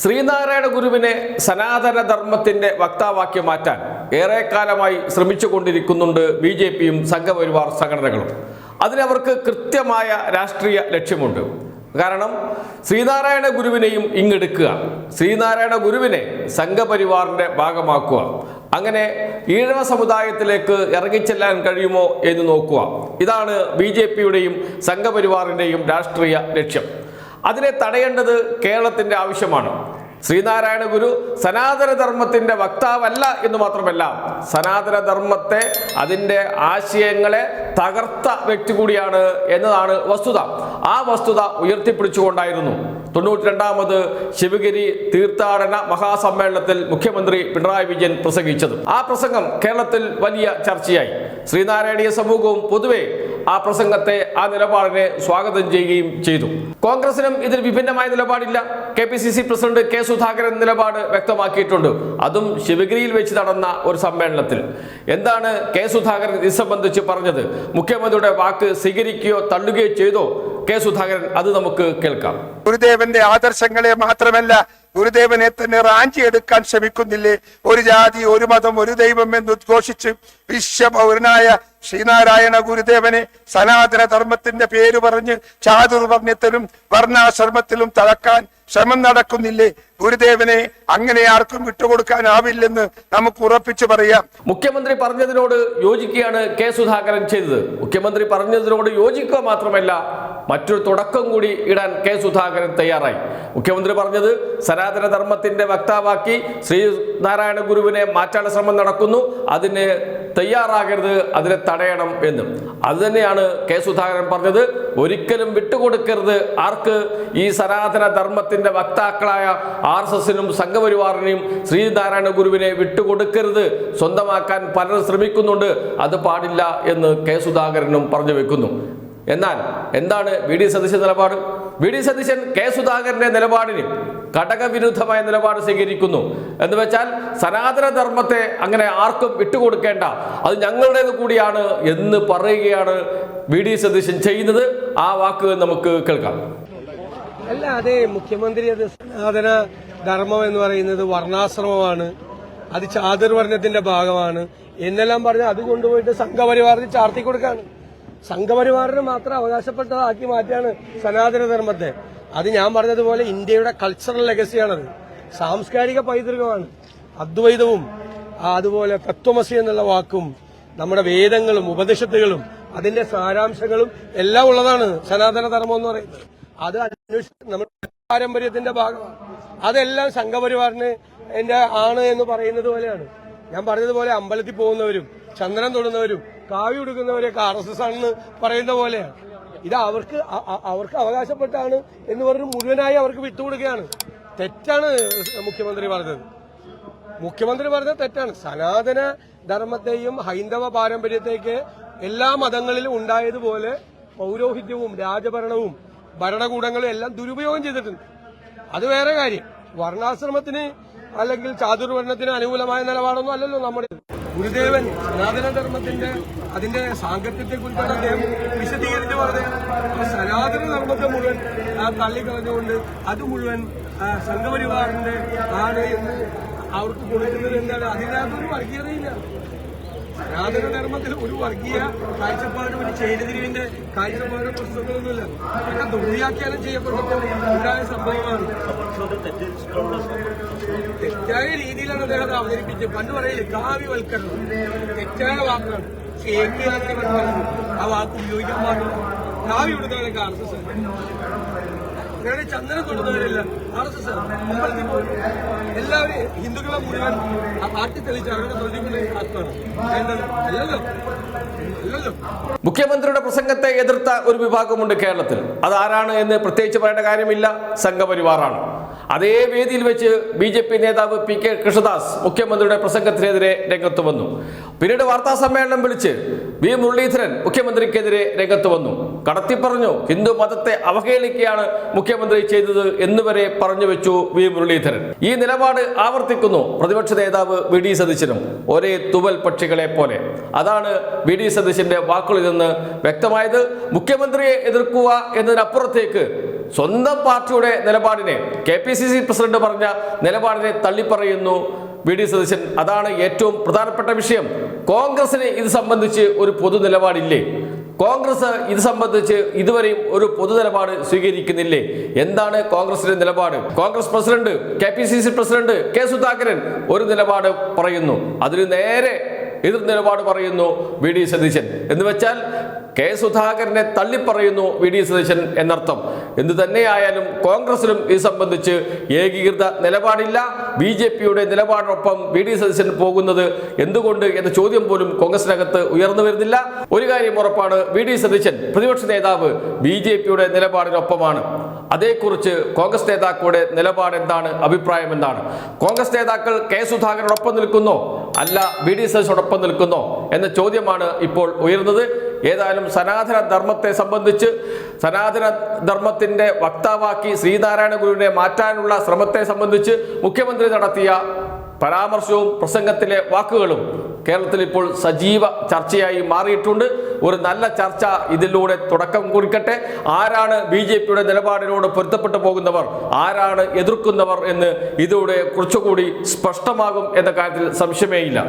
ശ്രീനാരായണ ഗുരുവിനെ സനാതന ധർമ്മത്തിന്റെ വക്താവാക്കി മാറ്റാൻ ഏറെക്കാലമായി ശ്രമിച്ചുകൊണ്ടിരിക്കുന്നുണ്ട് ബി ജെ പിയും സംഘപരിവാർ സംഘടനകളും. അതിനവർക്ക് കൃത്യമായ രാഷ്ട്രീയ ലക്ഷ്യമുണ്ട്. കാരണം ശ്രീനാരായണ ഗുരുവിനെയും ഇങ്ങെടുക്കുക ശ്രീനാരായണ ഗുരുവിനെ സംഘപരിവാറിന്റെ ഭാഗമാക്കുക അങ്ങനെ ഈഴവ സമുദായത്തിലേക്ക് ഇറങ്ങിച്ചെല്ലാൻ കഴിയുമോ എന്ന് നോക്കുക. ഇതാണ് ബി ജെ പിയുടെയും സംഘപരിവാറിന്റെയും രാഷ്ട്രീയ ലക്ഷ്യം. അതിനെ തടയേണ്ടത് കേരളത്തിന്റെ ആവശ്യമാണ്. ശ്രീനാരായണ ഗുരു സനാതന ധർമ്മത്തിന്റെ വക്താവല്ല എന്ന് മാത്രമല്ല സനാതനധർമ്മത്തെ അതിന്റെ ആശയങ്ങളെ തകർത്ത വ്യക്തി കൂടിയാണ് എന്നതാണ് വസ്തുത. ആ വസ്തുത ഉയർത്തിപ്പിടിച്ചുകൊണ്ടായിരുന്നു. തൊണ്ണൂറ്റി രണ്ടാമത് ശിവഗിരി തീർത്ഥാടന മഹാസമ്മേളനത്തിൽ മുഖ്യമന്ത്രി പിണറായി വിജയൻ പ്രസംഗിച്ചത്. ആ പ്രസംഗം കേരളത്തിൽ വലിയ ചർച്ചയായി. ശ്രീനാരായണീയ സമൂഹവും പൊതുവെ ആ പ്രസംഗത്തെ ആ നിലപാടിനെ സ്വാഗതം ചെയ്യുകയും ചെയ്തു. കോൺഗ്രസിനും ഇതിൽ വിഭിന്നമായ നിലപാടില്ല. K P C C president K Sudhakaran നിലപാട് വ്യക്തമാക്കിയിട്ടുണ്ട്. അതും ശിവഗിരിയിൽ വെച്ച് നടന്ന ഒരു സമ്മേളനത്തിൽ. എന്താണ് കെ സുധാകരൻ ഇത് സംബന്ധിച്ച് പറഞ്ഞത്? മുഖ്യമന്ത്രിയുടെ വാക്ക് സ്വീകരിക്കുകയോ തള്ളുകയോ ചെയ്തോ? കെ സുധാകരൻ അത് നമുക്ക് കേൾക്കാം. ഗുരുദേവന്റെ ആദർശങ്ങളെ മാത്രമല്ല ഗുരുദേവനെ തന്നെ റാഞ്ചി എടുക്കാൻ ശ്രമിക്കുന്നില്ലേ? ഒരു ജാതി ഒരു മതം ഒരു ദൈവം എന്ന് ഉദ്ഘോഷിച്ച് വിശ്വപൗരനായ ശ്രീനാരായണ ഗുരുദേവനെ സനാതന ധർമ്മത്തിന്റെ പേര് പറഞ്ഞ് ചാതുർവർണത്തിലും വർണാശ്രമത്തിലും തളക്കാൻ ശ്രമം നടക്കുന്നില്ലേ? ഗുരുദേവനെ അങ്ങനെ ആർക്കും വിട്ടുകൊടുക്കാനാവില്ലെന്ന് നമുക്ക് ഉറപ്പിച്ചു പറയാം. മുഖ്യമന്ത്രി പറഞ്ഞതിനോട് യോജിക്കുകയാണ് കെ സുധാകരൻ ചെയ്തത്. മുഖ്യമന്ത്രി പറഞ്ഞതിനോട് യോജിക്കുക മാത്രമല്ല മറ്റൊരു തുടക്കം കൂടി ഇടാൻ കെ സുധാകരൻ തയ്യാറായി. മുഖ്യമന്ത്രി പറഞ്ഞത് സനാതന ധർമ്മത്തിന്റെ വക്താവാക്കി ശ്രീനാരായണ ഗുരുവിനെ മാറ്റാനുള്ള ശ്രമം നടക്കുന്നു. അതിന് തയ്യാറാകരുത് അതിനെ തടയണം എന്ന്. അത് തന്നെയാണ് കെ സുധാകരൻ പറഞ്ഞത്. ഒരിക്കലും വിട്ടുകൊടുക്കരുത്. ആർക്ക്? ഈ സനാതന ധർമ്മത്തിന്റെ വക്താക്കളായ ആർ എസ് എസിനും സംഘപരിവാറിനെയും ശ്രീനാരായണ ഗുരുവിനെ വിട്ടുകൊടുക്കരുത്. സ്വന്തമാക്കാൻ പലരും ശ്രമിക്കുന്നുണ്ട്. അത് പാടില്ല എന്ന് കെ സുധാകരനും പറഞ്ഞു വെക്കുന്നു. എന്നാൽ എന്താണ് വി ഡി സദസ്യ നിലപാട്? വി ഡി സതീശൻ കെ സുധാകരന്റെ നിലപാടിന് ഘടകവിരുദ്ധമായ നിലപാട് സ്വീകരിക്കുന്നു. എന്ന് വെച്ചാൽ സനാതന ധർമ്മത്തെ അങ്ങനെ ആർക്കും വിട്ടുകൊടുക്കേണ്ട. അത് ഞങ്ങളുടേത് കൂടിയാണ് എന്ന് പറയുകയാണ് വി ഡി സതീശൻ ചെയ്യുന്നത്. ആ വാക്ക് നമുക്ക് കേൾക്കാം. അല്ല അതെ മുഖ്യമന്ത്രി അത് സനാതന ധർമ്മം എന്ന് പറയുന്നത് വർണാശ്രമമാണ്. അത് ചാതുർവർണത്തിന്റെ ഭാഗമാണ്. എന്നെല്ലാം പറഞ്ഞ് അത് കൊണ്ടുപോയിട്ട് സംഘപരിവാറിന് ചാർത്തി കൊടുക്കാണ്. സംഘപരിവാറിന് മാത്രം അവകാശപ്പെട്ടതാക്കി മാറ്റിയാണ് സനാതനധർമ്മത്തെ. അത് ഞാൻ പറഞ്ഞതുപോലെ ഇന്ത്യയുടെ കൾച്ചറൽ ലെഗസിയാണത് സാംസ്കാരിക പൈതൃകമാണ്. അദ്വൈതവും അതുപോലെ തത്വമസി എന്നുള്ള വാക്കും നമ്മുടെ വേദങ്ങളും ഉപദേശത്തുകളും അതിന്റെ സാരാംശങ്ങളും എല്ലാം ഉള്ളതാണ് സനാതനധർമ്മം എന്ന് പറയുന്നത്. അത് അന്വേഷിച്ച് നമ്മുടെ പാരമ്പര്യത്തിന്റെ ഭാഗമാണ്. അതെല്ലാം സംഘപരിവാറിന് എന്റെ ആണ് എന്ന് പറയുന്നത് പോലെയാണ്. ഞാൻ പറഞ്ഞതുപോലെ അമ്പലത്തിൽ പോകുന്നവരും ചന്ദനം തൊടുന്നവരും കാവി ഉടുക്കുന്നവരെയൊക്കെ ആർ എസ് എസ് ആണെന്ന് പറയുന്ന പോലെയാണ് ഇത് അവർക്ക് അവർക്ക് അവകാശപ്പെട്ടാണ് എന്ന് പറഞ്ഞ് മുഴുവനായി അവർക്ക് വിട്ടുകൊടുക്കുകയാണ്. തെറ്റാണ് മുഖ്യമന്ത്രി പറഞ്ഞത്. മുഖ്യമന്ത്രി പറഞ്ഞത് തെറ്റാണ്. സനാതന ധർമ്മത്തെയും ഹൈന്ദവ പാരമ്പര്യത്തേക്ക് എല്ലാ മതങ്ങളിലും ഉണ്ടായതുപോലെ പൗരോഹിത്യവും രാജഭരണവും ഭരണകൂടങ്ങളും എല്ലാം ദുരുപയോഗം ചെയ്തിട്ടുണ്ട്. അത് വേറെ കാര്യം. വർണാശ്രമത്തിന് അല്ലെങ്കിൽ ചാതുർവർണത്തിന് അനുകൂലമായ നിലപാടൊന്നും അല്ലല്ലോ നമ്മുടെ ഗുരുദേവൻ സനാതന ധർമ്മത്തിന്റെ അതിന്റെ സാങ്കത്യത്തെ കുറിച്ചാണ് അദ്ദേഹം വിശദീകരിച്ച് പറഞ്ഞത് സനാതന ധർമ്മത്തെ മുഴുവൻ തള്ളിക്കളഞ്ഞുകൊണ്ട് അത് മുഴുവൻ സംഘപരിവാറിന്റെ ആണ് എന്ന് അവർക്ക് കൊടുക്കുന്നത് എന്താണ്? അതിനകത്തൊരു വർഗീയതയില്ല. സനാതന ധർമ്മത്തിൽ ഒരു വർഗീയ കാഴ്ചപ്പാടും ഒരു ചേരിതിരിവിന്റെ കാഴ്ചപ്പാടും പുസ്തകങ്ങളൊന്നുമില്ല ഇതൊക്കെ ദുർവ്യാഖ്യാനം ചെയ്യപ്പെട്ടപ്പോൾ ഉണ്ടായ സംഭവമാണ് തെറ്റായ രീതിയിലാണ് അദ്ദേഹം അവതരിപ്പിച്ചത്. പണ്ട് പറയില്ല കാവ്യവൽക്കരണം. തെറ്റായ വാക്കുകൾ. പക്ഷെ ആ വാക്ക് ഉപയോഗിക്കാൻ പാടില്ല. കാവ്യ കൊടുത്തവരൊക്കെ ആർ എസ് എസ് അങ്ങനെ ചന്ദനം തൊടുന്നവരല്ല. ആർ എസ് എസ് എല്ലാവരും ഹിന്ദുക്കളെ മുഴുവൻ ആ പാർട്ടി തെളിച്ച് അവരുടെ പ്രതികൂല ആത്മാണ് അല്ലല്ലോ. മുഖ്യമന്ത്രിയുടെ പ്രസംഗത്തെ എതിർത്ത ഒരു വിഭാഗമുണ്ട് കേരളത്തിൽ. അതാരാണ് എന്ന് പ്രത്യേകിച്ച് പറയേണ്ട കാര്യമില്ല. സംഘപരിവാറാണ്. അതേ വേദിയിൽ വെച്ച് ബി ജെ പി നേതാവ് പി കെ കൃഷ്ണദാസ് മുഖ്യമന്ത്രിയുടെ പ്രസംഗത്തിനെതിരെ രംഗത്ത് വന്നു. പിന്നീട് വാർത്താ സമ്മേളനം വിളിച്ച് വി മുരളീധരൻ മുഖ്യമന്ത്രിക്കെതിരെ രംഗത്ത് വന്നു. കടത്തി പറഞ്ഞു ഹിന്ദു മതത്തെ അവഹേളിക്കുകയാണ് മുഖ്യമന്ത്രി ചെയ്തത് എന്നുവരെ പറഞ്ഞു വെച്ചു വി മുരളീധരൻ. ഈ നിലപാട് ആവർത്തിക്കുന്നു പ്രതിപക്ഷ നേതാവ് വി ഡി സതീശനും ഒരേ തുവൽ പക്ഷികളെ പോലെ. അതാണ് വി ഡി സതീശന്റെ വാക്കുകളിൽ നിന്ന് വ്യക്തമായത്. മുഖ്യമന്ത്രിയെ എതിർക്കുക എന്നതിനപ്പുറത്തേക്ക് സ്വന്തം പാർട്ടിയുടെ നിലപാടിനെ K P C C president പറഞ്ഞ നിലപാടിനെ തള്ളിപ്പറയുന്നു വി ഡി സതീശൻ. അതാണ് ഏറ്റവും പ്രധാനപ്പെട്ട വിഷയം. കോൺഗ്രസിന് ഇത് സംബന്ധിച്ച് ഒരു പൊതു നിലപാടില്ലേ? കോൺഗ്രസ് ഇത് സംബന്ധിച്ച് ഇതുവരെയും ഒരു പൊതു നിലപാട് സ്വീകരിക്കുന്നില്ലേ? എന്താണ് കോൺഗ്രസിന്റെ നിലപാട്? Congress president K P C C president K Sudhakaran ഒരു നിലപാട് പറയുന്നു. അതിന് നേരെ എതിർ നിലപാട് പറയുന്നു വി ഡി സതീശൻ. എന്ന് വെച്ചാൽ കെ സുധാകരനെ തള്ളിപ്പറയുന്നു വി ഡി സതീശൻ എന്നർത്ഥം. എന്തു തന്നെയായാലും കോൺഗ്രസിനും ഇത് സംബന്ധിച്ച് ഏകീകൃത നിലപാടില്ല. ബി ജെ പിയുടെ നിലപാടിനൊപ്പം വി ഡി സതീശൻ പോകുന്നത് എന്തുകൊണ്ട് എന്ന ചോദ്യം പോലും കോൺഗ്രസിനകത്ത് ഉയർന്നു വരുന്നില്ല. ഒരു കാര്യം ഉറപ്പാണ് വി ഡി സതീശൻ പ്രതിപക്ഷ നേതാവ് ബി ജെ പിയുടെ നിലപാടിനൊപ്പമാണ്. അതേക്കുറിച്ച് കോൺഗ്രസ് നേതാക്കളുടെ നിലപാട് എന്താണ് അഭിപ്രായം എന്താണ് കോൺഗ്രസ് നേതാക്കൾ കെ സുധാകരനോടൊപ്പം നിൽക്കുന്നോ? അല്ല ബി ഡി എസോടൊപ്പം നിൽക്കുന്നോ എന്ന ചോദ്യമാണ് ഇപ്പോൾ ഉയർന്നത് ഏതായാലും സനാതന ധർമ്മത്തെ സംബന്ധിച്ച് സനാതന ധർമ്മത്തിന്റെ വക്താവാക്കി ശ്രീനാരായണ ഗുരുവിനെ മാറ്റാനുള്ള ശ്രമത്തെ സംബന്ധിച്ച് മുഖ്യമന്ത്രി നടത്തിയ പരാമർശവും പ്രസംഗത്തിലെ വാക്കുകളും കേരളത്തിൽ ഇപ്പോൾ സജീവ ചർച്ചയായി മാറിയിട്ടുണ്ട്. ഒരു നല്ല ചർച്ച ഇതിലൂടെ തുടക്കം കുറിക്കട്ടെ. ആരാണ് ബി ജെ പിയുടെ നിലപാടിനോട് പൊരുത്തപ്പെട്ടു പോകുന്നവർ? ആരാണ് എതിർക്കുന്നവർ എന്ന് ഇതോടെ കുറച്ചുകൂടി സ്പഷ്ടമാകും എന്ന കാര്യത്തിൽ സംശയമേയില്ല.